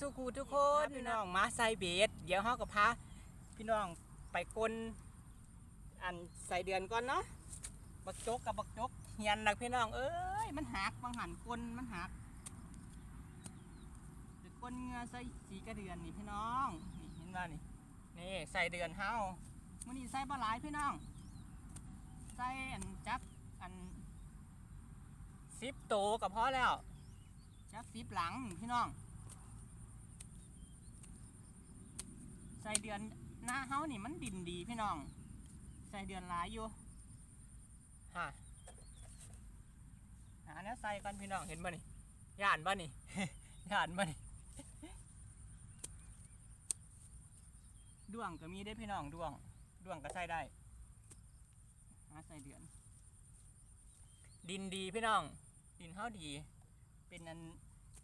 ทุกคูทุกคนพี่น้องมาใส่เบสเดี๋ยวเฮากับพาพี่น้องไปกลนอันใส่เดือนก่อนเนาะบักจกกับบักจกเฮียนนักพี่น้องเอ้ยมันหักบางหันกลนมันหักเดี๋ยวกลนเงือใส่สีกระเดือนนี่พี่น้องนี่เห็นว่านี่นี่ใส่เดือนเฮามื้อนี้ใส่บ่หลายพี่น้องใส่อันจับอันสิบโตวก็พอแล้วจักสิบหลังพี่น้อง ส่เดือนหน้าเฮานี่มันดินดีพี่น้อง ใส่เดือนหลายอยู่ฮะหาเนี้ยใส่กันพี่น้องเห็นบ่นี่ย่านบ่นี่ ย่านบ่นี่ด้วงก็มีได้อพี่น้องด้วงด้วงก็ใส่ได้หาใส่เดือน ดินดีพี่น้อง ดินเฮาดี เป็นอัน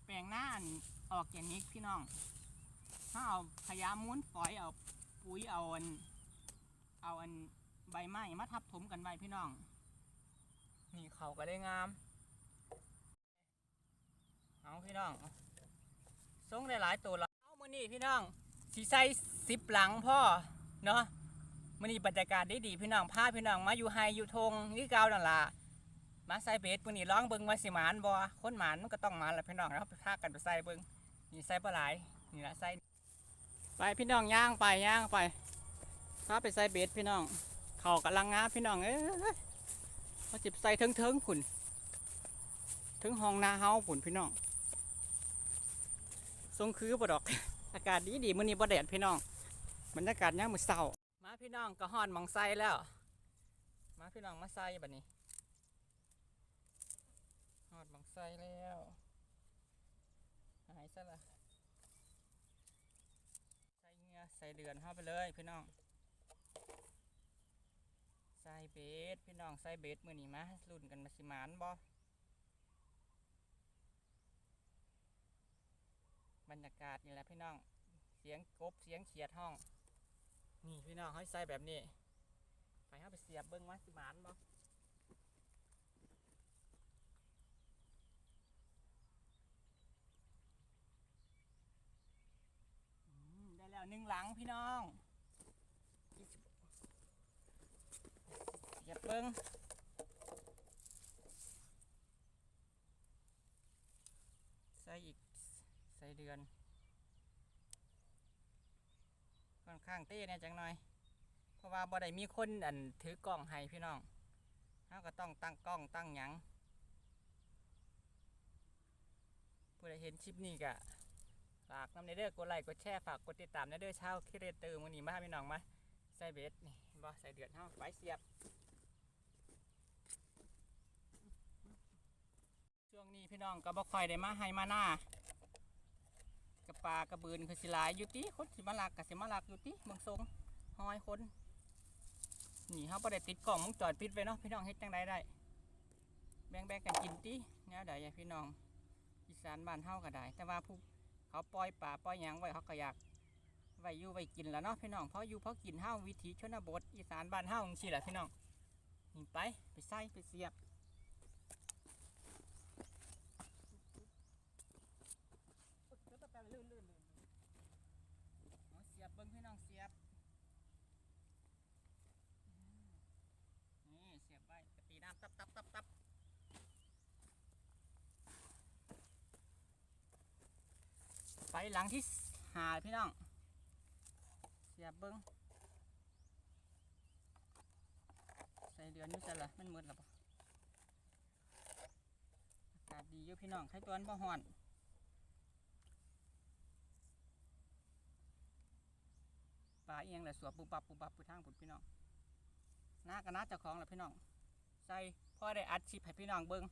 แปลงหน้าอันออร์แกนิกพี่น้อง ถ้าเอาขยะมูลฝอยเอาปุ๋ยเอาอัน เอาอันใบไม้มาทับถมกันไว้พี่น้อง นี่เขาก็ได้งาม เอาพี่น้องส่งได้หลายตัวแล้วเอามือนี่พี่น้องสีใส่สิบหลังพ่อเนาะมือนี่บรรยากาศได้ดีพี่น้องพาพี่น้องมาอยู่ไฮอยู่ทงนี่เกาดังละมาใส่เบสมือนี่ร้องเบิ้งว่าสิหมานบ่คนหมานมันก็ต้องหมานแหละพี่น้องแล้วไปพากันไปใส่เบิ้งนี่ใส่ปลาไหลนี่ละใส่ ไปพี่น้องย่างไปย่างไปพาไปใส่เบสพี่น้อง เขากำลังงาพี่น้องเอ้ยเขาจิบใส่เทิงเทิงผุนถึงห้องนาเฮาผุนพี่น้องทรงคือบ่ดอก อากาศดีดีมื้อนี้บ่แดดพี่น้องบรรยากาศยามมื้อเช้ามาพี่น้องก็ฮ้อนมองใส่แล้ว มาพี่น้องมาใส่บัดนี้ฮอดมองใส่แล้วหายซะละใส่เหงือใส่เดือนเข้าไปเลยพี่น้องใส่เบสพี่น้องใส่เบสมือนี้มารุ่นกันมาสิมานบ่บรรยากาศนี่แหละพี่น้องเสียงกบเสียงเขียดห้อง นี่พี่น้องเขาใส่แบบนี้ไปเข้าไปเสียบเบิ้งว่าสิมานบ่อืมได้แล้ว หนึ่งหลังพี่น้องเหยียบเบิ้งใส่อีกใส่เดือน ค่อนข้างเต้เนี่ยจังหน่อย เพราะว่าบ่ได้มีคนอันถือกล้องให้พี่น้องเราก็ต้องตั้งกล้องตั้งหยังผู้ใดเห็นคลิปนี้ก็ ฝากน้ำในเด้อกดไลค์กดแชร์ฝากกดติดตามในเด้อเช้าคิเรเตอร์มื้อนี้มาพี่น้องมาใส่เบสนี่บ่ใส่เดือดเฮาไปเสียบ ช่วงนี้พี่น้องก็บ่ค่อยได้มาให้มาหน้ากระปลากระบืนคือสิหลายอยู่ติคนสิมาลักก็สิมาลักอยู่ติเมืองทรงหอยคนนี่เฮาบ่ได้ติดกล้องวงจรปิดไว้เนาะพี่น้องเฮ็ดจังไดได้ แบ่งๆกันกินติแนวใดอะพี่น้องอีสานบ้านเฮาก็ได้ แต่ว่าผู้ เขาปล่อยป่าปล่อยหยังไว้เขาก็อยากไว้อยู่ไว้กินแล้วเนาะพี่น้องเพราะอยู่เพราะกินห้าววิถีชนบทอีสานบ้านห้าจังชีแหละพี่น้องนี่ไปไปใส่ไปเสียบ เดี๋ยวแป๊บๆลื่นลื่นลื่นเอาเสียบเบิ้งพี่น้องเสียบนี่เสียบไว้กตีน้ำตับตับตับตับ ไปหลังที่หาพี่น้องเสียบเบิ้งใส่เดือนอยู่ใส่ละมันมืดแล้วปะอากาศดีอยู่พี่น้องใครตัวนั้นบ่ฮ้อนปลาเอียงแหละสวบปุบปับปุบปับปุทางผุดพี่น้องหน้ากับน้าเจ้าของแหละพี่น้อง ใส่พ่อได้อัดชิปให้พี่น้องเบิ้ง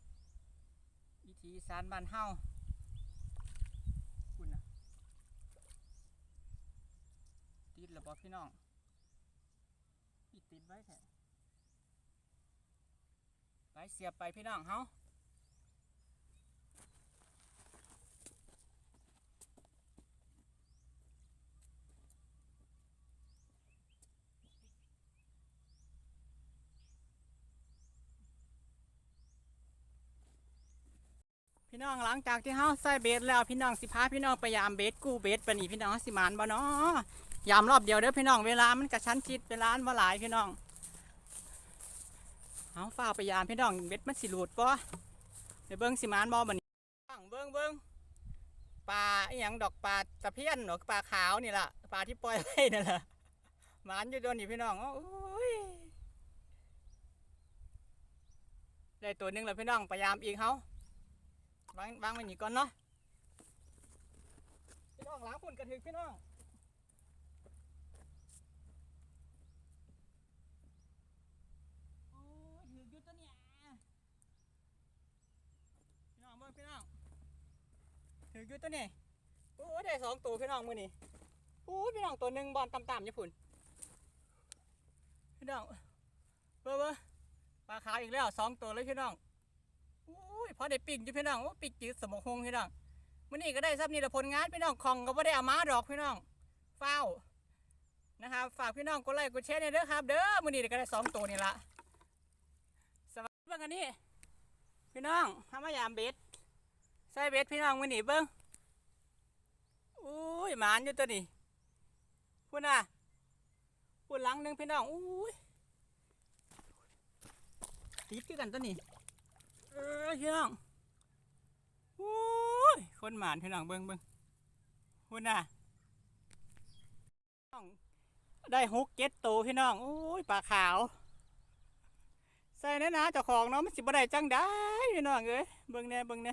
วิธีสารบ้านเฮาคุณนะ ติดหรือเปล่าพี่น้องอีติดไว้แท้ไปเสียบไปพี่น้องเฮาพพี่น้องหลังจากที่เฮาใส่เบสแล้วพี่น้องสิพาพี่น้องไปยามเบสกู้เบสปนี่พี่น้องสิมานบ่เนาะ ยามรอบเดียวเด้อพี่น้องเวลามันกระชั้นชิดเวลามันบ่หลายพี่น้องเอาฝ้าไปยามพี่น้องเบสมันสิหลุดบ่เดี๋ยวเบิ่งสิมานบ่บัดนี้ฟังเบิ่งเบิ่งปลาอีหยังดอกปลาตะเพียนหรอปลาขาวนี่ล่ะปลาที่ปล่อยไว้นั่นล่ะหมานอยู่โดนนี่พี่น้องโอ้ยได้ตัวหนึงแล้วพี่น้องพยายามอีกเฮาวางวางไว้นี่ก่อนเนาะพี่น้องล้างฝุ่นกระถึกพี่น้องโอ้ยถืออยู่ตัวเนี่ย พี่น้องเบิ่งพี่น้องถืออยู่ตัวนี่โอ้ได้สองตัวพี่น้องมือนี่โอ้พี่น้องตัวหนึ่งบอลต่ำๆญี่ปุ่นพี่น้องเบิ่งเบปลาขาวอีกแล้วสองตัวเลยพี่น้องอุ้ยพอได้ปิ่งอยู่พี่น้องโอ้ปิ่งจืดสมองคงพี่น้องมื้อนี้ก็ได้ซับนี่ละผลงานพี่น้องของก็บ่ได้เอามาดอกพี่น้องเฝ้าวนะครับฝากพี่น้องกดไลค์กดแชร์เนี่ยเด้อครับ เด้อมื้อนี้ก็ได้สองตัวนี่ละสวัสดีเบิ่งกันนี่พี่น้องทำมายามเบ็ด ใส่เบ็ดพี่น้องมื้อนี้เบิ่งอุ้ยหมานอยู่ตัวนี้พุ่นน่ะพุ่นหลังหนึ่งพี่น้องอุ้ยติดกันตัวนี้เออพี่น้องโอ้ยคนหมานพี่น้องเบิ้งเบิ้งคุณน่ะได้ฮุกเก็ตโตวพี่น้องโอ้ยปลาขาวใส่แน่นะเจ้าของเนาะมันสิบ่ได้จังได้พี่น้องเอ้ยเบิ้งแน่เบิ้งแน่